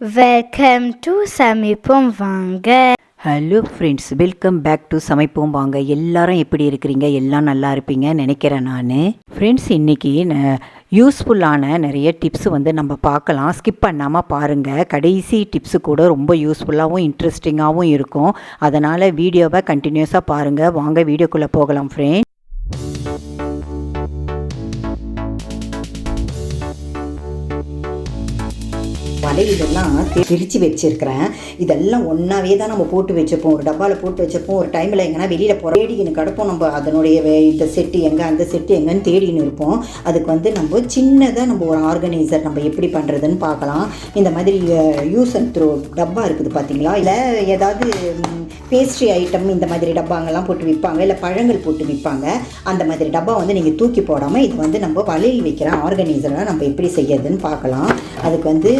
Welcome to சமைப்போம் வாங்க hello friends welcome back to சமைப்போம் வாங்க எல்லாரும் எப்படி இருக்கிறீங்க? எல்லாம் நல்லா இருப்பீங்க நினைக்கிறேன் நான். ஃப்ரெண்ட்ஸ் இன்றைக்கி யூஸ்ஃபுல்லான நிறைய டிப்ஸ் வந்து நம்ம பார்க்கலாம். ஸ்கிப் பண்ணாமல் பாருங்கள் கடைசி டிப்ஸு கூட ரொம்ப யூஸ்ஃபுல்லாகவும் இன்ட்ரெஸ்டிங்காகவும் இருக்கும். அதனால் வீடியோவை கண்டினியூஸாக பாருங்கள் வாங்க வீடியோக்குள்ளே போகலாம் ஃப்ரெண்ட்ஸ் வலையிலெல்லாம் பிரித்து வச்சுருக்கிறேன். இதெல்லாம் ஒன்றாவே தான் நம்ம போட்டு வச்சுப்போம் ஒரு டப்பாவில் போட்டு வச்சுப்போம் ஒரு டைமில் எங்கன்னா வெளியில் போகிற தேடிக்கின்னு கிடப்போம் நம்ம அதனுடைய இந்த செட்டு எங்கே அந்த செட்டு எங்கன்னு தேடின்னு இருப்போம். அதுக்கு வந்து நம்ம சின்னதாக நம்ம ஒரு ஆர்கனைசர் நம்ம எப்படி பண்ணுறதுன்னு பார்க்கலாம். இந்த மாதிரி யூஸ் அண்ட் த்ரோ டப்பா இருக்குது பார்த்தீங்களா இல்லை ஏதாவது பேஸ்ட்ரி ஐட்டம் இந்த மாதிரி டப்பாங்கெல்லாம் போட்டு விற்பாங்க. இல்லை பழங்கள் போட்டு விற்பாங்க. அந்த மாதிரி டப்பா வந்து நீங்கள் தூக்கி போடாமல் இது வந்து நம்ம வலையில் வைக்கிற ஆர்கனைசரெலாம் நம்ம எப்படி செய்யறதுன்னு பார்க்கலாம். அதுக்கு வந்து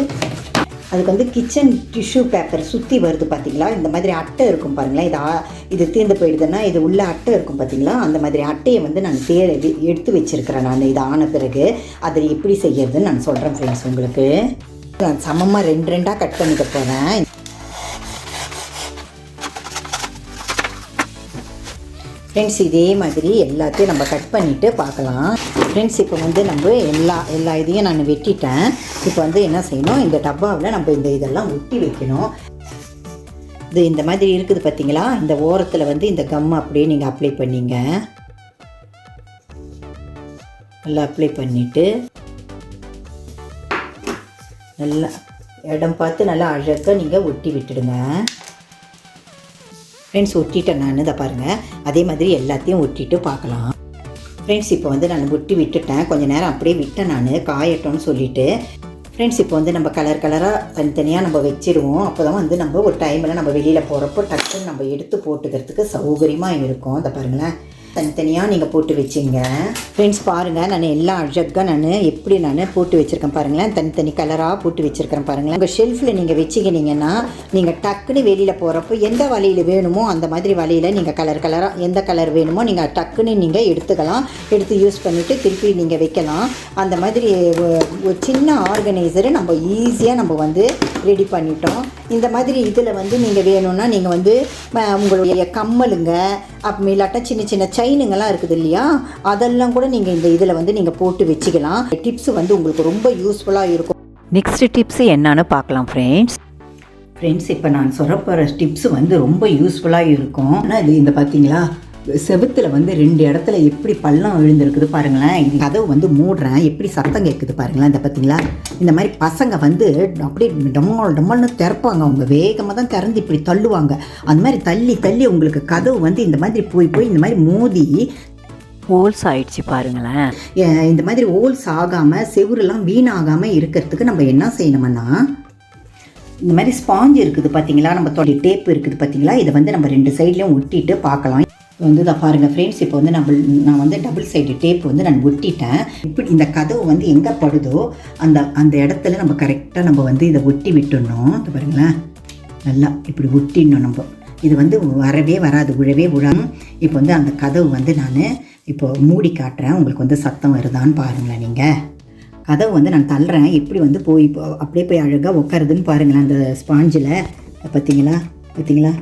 அதுக்கு வந்து கிச்சன் டிஷ்யூ பேப்பர் சுற்றி வருது பார்த்தீங்களா இந்த மாதிரி அட்டை இருக்கும் பாருங்களேன். இது இது தீர்ந்து போயிடுதுன்னா இது உள்ள அட்டை இருக்கும் பார்த்தீங்களா அந்த மாதிரி அட்டையை வந்து நான் தே எடுத்து வச்சிருக்கிறேன் நான். இது ஆன பிறகு அதை எப்படி செய்யறதுன்னு நான் சொல்கிறேன் ஃப்ரெண்ட்ஸ் உங்களுக்கு. நான் சமமாக ரெண்டு ரெண்டாக கட் பண்ணிக்க போகிறேன் ஃப்ரெண்ட்ஸ் இதே மாதிரி எல்லாத்தையும் நம்ம கட் பண்ணிவிட்டு பார்க்கலாம். ஃப்ரெண்ட்ஸ் இப்போ வந்து நம்ம எல்லா எல்லா இதையும் நான் வெட்டிட்டேன். இப்போ வந்து என்ன செய்யணும்? இந்த டப்பாவில் நம்ம இந்த இதெல்லாம் ஒட்டி வைக்கணும். இது இந்த மாதிரி இருக்குது பார்த்தீங்களா இந்த ஓரத்தில் வந்து இந்த கம் அப்படியே நீங்கள் அப்ளை பண்ணிங்க. நல்லா அப்ளை பண்ணிவிட்டு நல்லா இடம் பார்த்து நல்லா அழகாக நீங்கள் ஒட்டி விட்டுடுங்க. ஃப்ரெண்ட்ஸ் ஒட்டிட்டேன் நான். இதை பாருங்கள் அதே மாதிரி எல்லாத்தையும் ஒட்டிட்டு பார்க்கலாம். ஃப்ரெண்ட்ஸ் இப்போ வந்து நான் ஒட்டி விட்டுட்டேன். கொஞ்ச நேரம் அப்படியே விட்டேன் நான். காயட்டோன்னு சொல்லிவிட்டு ஃப்ரெண்ட்ஸ் இப்போ வந்து நம்ம கலர் கலராக தனித்தனியாக நம்ம வச்சிருவோம். அப்போ தான் வந்து நம்ம ஒரு டைமில் நம்ம வெளியில் போகிறப்போ டக்குன்னு நம்ம எடுத்து போட்டுக்கிறதுக்கு சௌகரியமாக இருக்கும். அதை பாருங்களேன். தனித்தனியாக நீங்கள் போட்டு வச்சுங்க. ஃப்ரெண்ட்ஸ் பாருங்கள் நான் எல்லாம் அழகாக நான் எப்படி நான் போட்டு வச்சுருக்கேன் பாருங்களேன். தனித்தனி கலராக போட்டு வச்சுருக்கிறேன் பாருங்களேன். உங்கள் ஷெல்ஃபில் நீங்கள் வச்சுக்கினீங்கன்னா நீங்கள் டக்குன்னு வெளியில் போகிறப்போ எந்த வலையில் வேணுமோ அந்த மாதிரி வலையில் நீங்கள் கலர் கலராக எந்த கலர் வேணுமோ நீங்கள் டக்குன்னு நீங்கள் எடுத்துக்கலாம். எடுத்து யூஸ் பண்ணிவிட்டு திருப்பி நீங்கள் வைக்கலாம். அந்த மாதிரி ஒரு சின்ன ஆர்கனைசரை நம்ம ஈஸியாக நம்ம வந்து ரெடி பண்ணிட்டோம். இந்த மாதிரி இதில் வந்து நீங்கள் வேணும்னா நீங்கள் வந்து உங்களுடைய கம்மலுங்க அப்புறம் இல்லாட்டா சின்ன சின்ன செயினுங்கெல்லாம் இருக்குது இல்லையா? அதெல்லாம் கூட நீங்கள் இந்த இதில் வந்து நீங்கள் போட்டு வச்சுக்கலாம். டிப்ஸ் வந்து உங்களுக்கு ரொம்ப யூஸ்ஃபுல்லாக இருக்கும். நெக்ஸ்ட் டிப்ஸ் என்னன்னு பார்க்கலாம் ஃப்ரெண்ட்ஸ் ஃப்ரெண்ட்ஸ் இப்போ நான் சொல்ல போகிற டிப்ஸ் வந்து ரொம்ப யூஸ்ஃபுல்லாக இருக்கும். ஆனால் இது இந்த பார்த்தீங்களா செவுத்துல வந்து ரெண்டு இடத்துல எப்படி பள்ளம் விழுந்திருக்குது பாருங்களேன். கதவு வந்து மூடுறேன். எப்படி சத்தம் கேட்குது பாருங்களேன் இந்த பார்த்தீங்களா? இந்த மாதிரி பசங்க வந்து அப்படியே டம்மால் டம்மால்னு திறப்பாங்க. அவங்க வேகமாக தான் திறந்து இப்படி தள்ளுவாங்க. அந்த மாதிரி தள்ளி தள்ளி உங்களுக்கு கதவு வந்து இந்த மாதிரி போய் போய் இந்த மாதிரி மோதி ஹோல்ஸ் ஆயிடுச்சு பாருங்களேன். இந்த மாதிரி ஓல்ஸ் ஆகாமல் செவுரெல்லாம் வீணாகாமல் இருக்கிறதுக்கு நம்ம என்ன செய்யணும்னா இந்த மாதிரி ஸ்பாஞ்ச் இருக்குது பார்த்தீங்களா நம்ம தொடி டேப் இருக்குது பார்த்தீங்களா இதை வந்து நம்ம ரெண்டு சைட்லேயும் ஒட்டிட்டு பார்க்கலாம். வந்து இதை பாருங்கள் ஃப்ரெண்ட்ஸ் இப்போ வந்து நம்ம நான் வந்து டபுள் சைடு டேப் வந்து நான் ஒட்டிட்டேன். இப்படி இந்த கதவு வந்து எங்கே படுதோ அந்த அந்த இடத்துல நம்ம கரெக்டாக நம்ம வந்து இதை ஒட்டி விட்டுடணும். இது பாருங்களேன். நல்லா இப்படி ஒட்டிடணும் நம்ம. இது வந்து வரவே வராது உழவே உழம் இப்போ வந்து அந்த கதவு வந்து நான் இப்போ மூடி காட்டுறேன். உங்களுக்கு வந்து சத்தம் வருதான்னு பாருங்களேன் நீங்கள் கதவு வந்து நான் தள்ளுறேன். எப்படி வந்து போய் இப்போ அப்படியே போய் அழகாக உட்காருதுன்னு பாருங்களேன் அந்த ஸ்பாஞ்சில் பார்த்தீங்களா பார்த்தீங்களா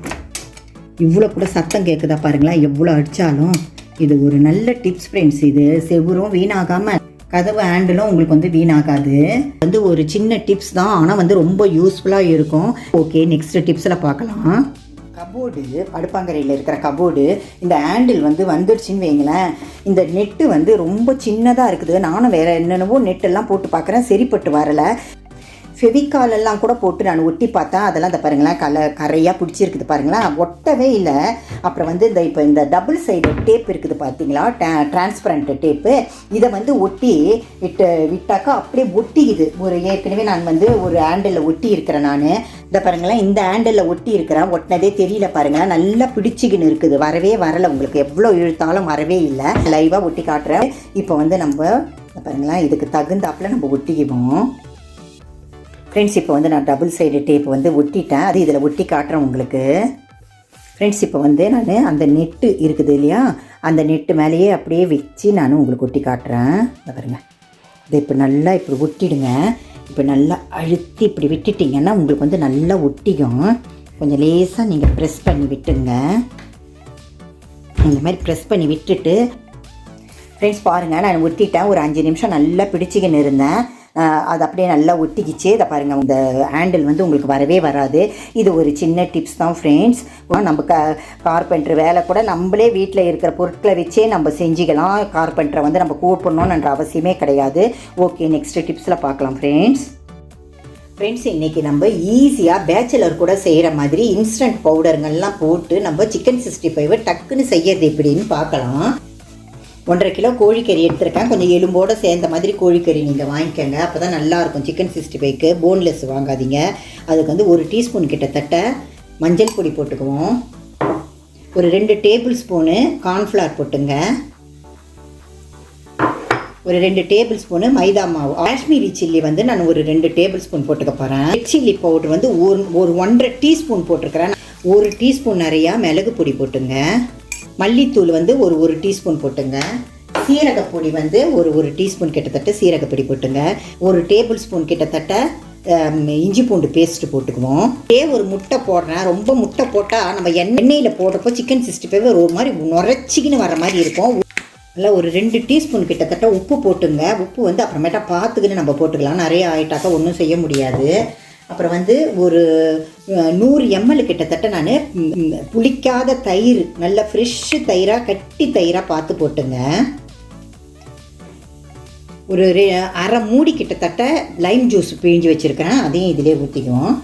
இவ்வளோ கூட சத்தம் கேட்குதா பாருங்களேன் எவ்வளோ அடித்தாலும் இது ஒரு நல்ல டிப்ஸ் ஃப்ரெண்ட்ஸ் இது. செவுரும் வீணாகாமல் கதவு ஹேண்டிலும் உங்களுக்கு வந்து வீணாகாது. வந்து ஒரு சின்ன டிப்ஸ் தான். ஆனால் வந்து ரொம்ப யூஸ்ஃபுல்லாக இருக்கும். ஓகே நெக்ஸ்ட் டிப்ஸில் பார்க்கலாம். கபோர்டு படுப்பாங்கரையில் இருக்கிற கபோர்டு இந்த ஹேண்டில் வந்து வந்துடுச்சுன்னு வைங்களேன். இந்த நெட்டு வந்து ரொம்ப சின்னதாக இருக்குது. நானும் வேறு என்னென்னவோ நெட்டெல்லாம் போட்டு பார்க்குறேன். சரிப்பட்டு வரலை. ஃபெவிகாலெல்லாம் கூட போட்டு நான் ஒட்டி பார்த்தேன். அதெல்லாம் இந்த பாருங்களேன் கல கரையாக பிடிச்சிருக்குது பாருங்களேன். ஒட்டவே இல்லை. அப்புறம் வந்து இந்த இப்போ இந்த டபுள் சைடு டேப் இருக்குது பார்த்தீங்களா? டிரான்ஸ்பரண்ட் டேப்பு இதை வந்து ஒட்டி விட்டு விட்டாக்கா அப்படியே ஒட்டிக்குது. ஒரு ஏற்கனவே நான் வந்து ஒரு ஹேண்டிலில் ஒட்டி இருக்கிறேன் நான். இந்த பாருங்களேன் இந்த ஹேண்டிலில் ஒட்டி இருக்கிறேன். ஒட்டினதே தெரியல பாருங்களேன். நல்லா பிடிச்சிக்கின்னு இருக்குது. வரவே வரலை உங்களுக்கு. எவ்வளோ இழுத்தாலும் வரவே இல்லை. லைவாக ஒட்டி காட்டுறேன். இப்போ வந்து நம்ம பாருங்களேன் இதுக்கு தகுந்தாப்புல நம்ம ஒட்டிக்குவோம். ஃப்ரெண்ட்ஸ் இப்போ வந்து நான் டபுள் சைடு டேப் வந்து ஒட்டிட்டேன். அது இதில் ஒட்டி காட்டுறேன் உங்களுக்கு. ஃப்ரெண்ட்ஸ் இப்போ வந்து நான் அந்த நெட்டு இருக்குது இல்லையா? அந்த நெட்டு மேலேயே அப்படியே வச்சு நான் உங்களுக்கு ஒட்டி காட்டுறேன். இதை பாருங்க. இதை இப்போ நல்லா இப்படி ஒட்டிடுங்க. இப்போ நல்லா அழுத்தி இப்படி விட்டுட்டிங்கன்னா உங்களுக்கு வந்து நல்லா ஒட்டிக்கும் கொஞ்சம் லேசாக நீங்கள் ப்ரெஸ் பண்ணி விட்டுங்க இந்த மாதிரி ப்ரெஸ் பண்ணி விட்டுட்டு ஃப்ரெண்ட்ஸ் பாருங்கள் நான் ஒட்டிட்டேன். ஒரு அஞ்சு நிமிஷம் நல்லா பிடிச்சிக்கின்னு இருந்தேன். அது அப்படியே நல்லா ஒட்டிக்கிச்சு. இதை பாருங்கள் இந்த ஹேண்டில் வந்து உங்களுக்கு வரவே வராது. இது ஒரு சின்ன டிப்ஸ் தான் ஃப்ரெண்ட்ஸ் நம்ம க கார்பெண்டர் வேலை கூட நம்மளே வீட்டில் இருக்கிற பொருட்களை வச்சே நம்ம செஞ்சுக்கலாம். கார்பெண்டரை வந்து நம்ம கூப்பிடணுன்ற அவசியமே கிடையாது. ஓகே நெக்ஸ்ட் டிப்ஸில் பார்க்கலாம் ஃப்ரெண்ட்ஸ் ஃப்ரெண்ட்ஸ் இன்றைக்கி நம்ம ஈஸியாக பேச்சுலர் கூட செய்கிற மாதிரி இன்ஸ்டன்ட் பவுடருங்கள்லாம் போட்டு நம்ம சிக்கன் சிக்ஸ்டி ஃபைவ் டக்குன்னு செய்யறது எப்படின்னு பார்க்கலாம். ஒன்றரை கிலோ கோழிக்கறி எடுத்திருக்கேன். கொஞ்சம் எலும்போடு சேர்ந்த மாதிரி கோழிக்கறி நீங்கள் வாங்கிக்கோங்க. அப்போ தான் நல்லாயிருக்கும். சிக்கன் சிக்ஸ்டி ஃபைவ்க்கு போன்லெஸ் வாங்காதீங்க. அதுக்கு வந்து ஒரு டீஸ்பூன் கிட்டத்தட்ட மஞ்சள் பொடி போட்டுக்குவோம். ஒரு ரெண்டு டேபிள் ஸ்பூனு கார்ன்ஃப்ளவர் போட்டுங்க. ஒரு ரெண்டு டேபிள் ஸ்பூனு மைதா மாவு. காஷ்மீரி சில்லி வந்து நான் ஒரு ரெண்டு டேபிள் ஸ்பூன் போட்டுக்க போகிறேன் ரெட் சில்லி பவுடர் வந்து ஒரு ஒரு ஒன்றரை டீஸ்பூன் போட்டிருக்கிறேன். ஒரு டீஸ்பூன் நிறையா மிளகு பொடி போட்டுங்க. மல்லித்தூள் வந்து ஒரு ஒரு டீஸ்பூன் போட்டுங்க. சீரகப்பொடி வந்து ஒரு ஒரு டீஸ்பூன் கிட்டத்தட்ட சீரகப்பொடி போட்டுங்க. ஒரு டேபிள் ஸ்பூன் கிட்டத்தட்ட இஞ்சி பூண்டு பேஸ்ட்டு போட்டுக்குவோம். இதே ஒரு முட்டை போடுறேன். ரொம்ப முட்டை போட்டால் நம்ம எண்ணெயில் போடுறப்போ சிக்கன் சிக்ஸ்டி ஃபைவ் ஒரு மாதிரி நுரைச்சிக்கின்னு வர மாதிரி இருக்கும். நல்லா ஒரு ரெண்டு டீஸ்பூன் கிட்டத்தட்ட உப்பு போட்டுங்க. உப்பு வந்து அப்புறமேட்டா பார்த்துக்கின்னு நம்ம போட்டுக்கலாம். நிறைய ஆயிட்டாக்கா ஒன்றும் செய்ய முடியாது. அப்புறம் வந்து ஒரு நூறு எம்எல் கிட்டத்தட்ட நான் புளிக்காத தயிர் நல்ல ஃப்ரெஷ்ஷு தயிராக கட்டி தயிராக பார்த்து போட்டுங்க. ஒரு ரெ- அரை மூடி கிட்டத்தட்ட லைம் ஜூஸ் பிழிஞ்சு வச்சுருக்கிறேன். அதையும் இதிலே ஊற்றிக்குவோம்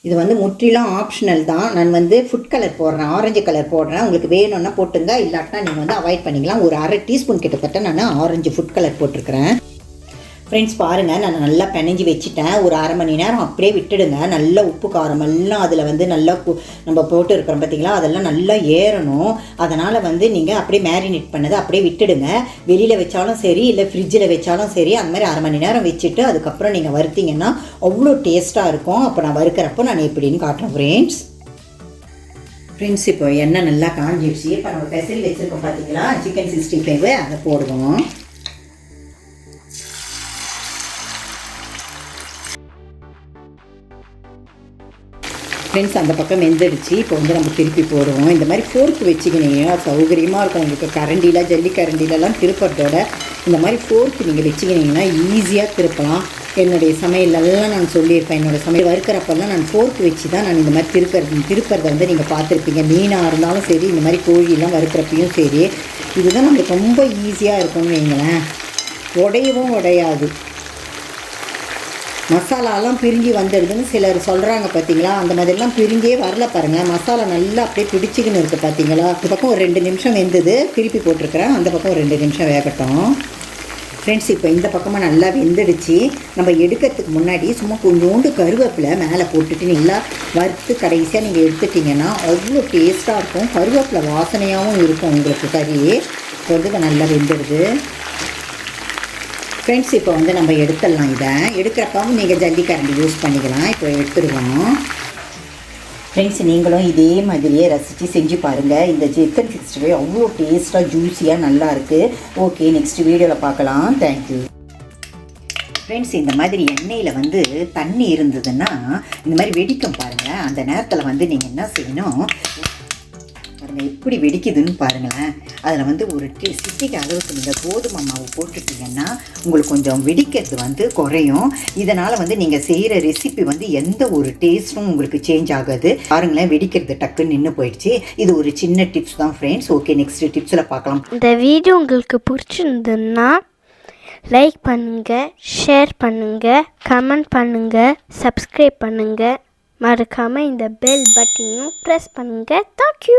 இது வந்து முற்றிலும் ஆப்ஷனல் தான். நான் வந்து ஃபுட் கலர் போடுறேன் ஆரஞ்சு கலர் போடுறேன். உங்களுக்கு வேணும்னா போட்டுங்க இல்லாட்டினா நீங்கள் வந்து அவாய்ட் பண்ணிக்கலாம். ஒரு அரை டீஸ்பூன் கிட்டத்தட்ட நான் ஆரஞ்சு ஃபுட் கலர் போட்டிருக்கிறேன். ஃப்ரெண்ட்ஸ் பாருங்கள் நான் நல்லா பிணைஞ்சி வச்சுட்டேன். ஒரு அரை மணி நேரம் அப்படியே விட்டுடுங்க. நல்லா உப்பு காரம் எல்லாம் அதில் வந்து நல்லா கு- நம்ம போட்டு இருக்கிறோம் பார்த்தீங்களா அதெல்லாம் நல்லா ஏறணும். அதனால் வந்து நீங்கள் அப்படியே மேரினேட் பண்ணதை அப்படியே விட்டுடுங்க. வெளியில் வச்சாலும் சரி இல்லை ஃப்ரிட்ஜில் வச்சாலும் சரி அந்த மாதிரி அரை மணி நேரம் வச்சுட்டு அதுக்கப்புறம் நீங்கள் வறுத்தீங்கன்னா அவ்வளோ டேஸ்ட்டாக இருக்கும். அப்போ நான் வறுக்கிறப்போ நான் எப்படின்னு காட்டுறேன் ஃப்ரெண்ட்ஸ் ஃப்ரெண்ட்ஸ் இப்போ எண்ணெய் நல்லா காஞ்சிடுச்சு இப்போ நம்ம பெசரி வச்சுருக்கோம் பார்த்தீங்களா சிக்கன் சிக்ஸ்டி ஃபைவ் அதை போடுவோம். ஃப்ரெண்ட்ஸ் அந்த பக்கம் வெந்துடுச்சு. இப்போ வந்து நம்ம திருப்பி போடுவோம் இந்த மாதிரி ஃபோர்க் வச்சுக்கினீங்கன்னா சௌகரியமாக இருக்கும். உங்களுக்கு கரண்டியில் ஜல்லி கரண்டிலலாம் திருப்பறதோட இந்த மாதிரி ஃபோர்க் நீங்கள் வச்சுக்கினீங்கன்னா ஈஸியாக திருப்பலாம். என்னுடைய சமையலெல்லாம் நான் சொல்லியிருப்பேன். என்னோட சமையல் வறுக்கிறப்பெல்லாம் நான் ஃபோர்க் வச்சு தான் நான் இந்த மாதிரி திருக்கிறது திருப்பறதை வந்து நீங்கள் பார்த்துருப்பீங்க. மீனாக இருந்தாலும் சரி இந்த மாதிரி கோழியெல்லாம் வறுக்கிறப்பையும் சரி. இதுதான் நம்மளுக்கு ரொம்ப ஈஸியாக இருக்கும்னு வைங்களேன். உடையவும் உடையாது. மசாலாலாம் பிரிஞ்சு வந்துடுதுன்னு சிலர் சொல்கிறாங்க பார்த்தீங்களா அந்த மாதிரிலாம் பிரிஞ்சே வரல பாருங்கள் மசாலா நல்லா அப்படியே பிடிச்சிக்கின்னு இருக்குது பார்த்தீங்களா இந்த பக்கம் ஒரு ரெண்டு நிமிஷம் வெந்தது. திருப்பி போட்டிருக்கிறேன். அந்த பக்கம் ஒரு ரெண்டு நிமிஷம் வேகட்டும். ஃப்ரெண்ட்ஸ் இப்போ இந்த பக்கமாக நல்லா வெந்துடுச்சு. நம்ம எடுக்கிறதுக்கு முன்னாடி சும்மா கொஞ்சோண்டு கருவேப்பிலை மேலே போட்டுட்டு நல்லா வறுத்து கடைசியாக நீங்கள் எடுத்துட்டிங்கன்னா அவ்வளோ டேஸ்ட்டாக இருக்கும். கருவேப்பிலை வாசனையாகவும் இருக்கும் உங்களுக்கு கறி. இப்போ வந்து நல்லா வெந்துடுது. ஃப்ரெண்ட்ஸ் இப்போ வந்து நம்ம எடுத்துடலாம் இதை. எடுக்கிறப்பவும் நீங்கள் ஜல்லிக்கரண்டி யூஸ் பண்ணிக்கலாம். இப்போ எடுத்துருவோம் ஃப்ரெண்ட்ஸ் நீங்களும் இதே மாதிரியே ரசித்து செஞ்சு பாருங்கள் இந்த சிக்கன் சிக்ஸ்டி ஃபைவ் அவ்வளோ டேஸ்ட்டாக ஜூஸியாக நல்லா இருக்குது ஓகே நெக்ஸ்ட் வீடியோவில் பார்க்கலாம். தேங்க்யூ ஃப்ரெண்ட்ஸ் இந்த மாதிரி எண்ணெயில் வந்து தண்ணி இருந்ததுன்னா இந்த மாதிரி வெடிக்கும் பாருங்கள் அந்த நேரத்தில் வந்து நீங்கள் என்ன செய்யணும்? பாருங்கள் எப்படி வெடிக்குதுன்னு பாருங்களேன். அதில் வந்து ஒரு டி சிட்டிக்கு அளவுக்கு நீங்கள் கோதுமை மாவு போட்டுட்டீங்கன்னா உங்களுக்கு கொஞ்சம் வெடிக்கிறது வந்து குறையும். இதனால் வந்து நீங்கள் செய்கிற ரெசிபி வந்து எந்த ஒரு டேஸ்ட்டும் உங்களுக்கு சேஞ்ச் ஆகாது. பாருங்களேன் வெடிக்கிறது டக்குன்னு நின்று போயிடுச்சு. இது ஒரு சின்ன டிப்ஸ் தான் ஃப்ரெண்ட்ஸ் ஓகே நெக்ஸ்ட் டிப்ஸில் பார்க்கலாம். இந்த வீடியோ உங்களுக்கு பிடிச்சிருந்ததுன்னா லைக் பண்ணுங்கள் ஷேர் பண்ணுங்கள் கமெண்ட் பண்ணுங்கள் சப்ஸ்கிரைப் பண்ணுங்கள் மறக்காமல் இந்த பெல் பட்டனையும் ப்ரெஸ் பண்ணுங்கள் தேங்க்யூ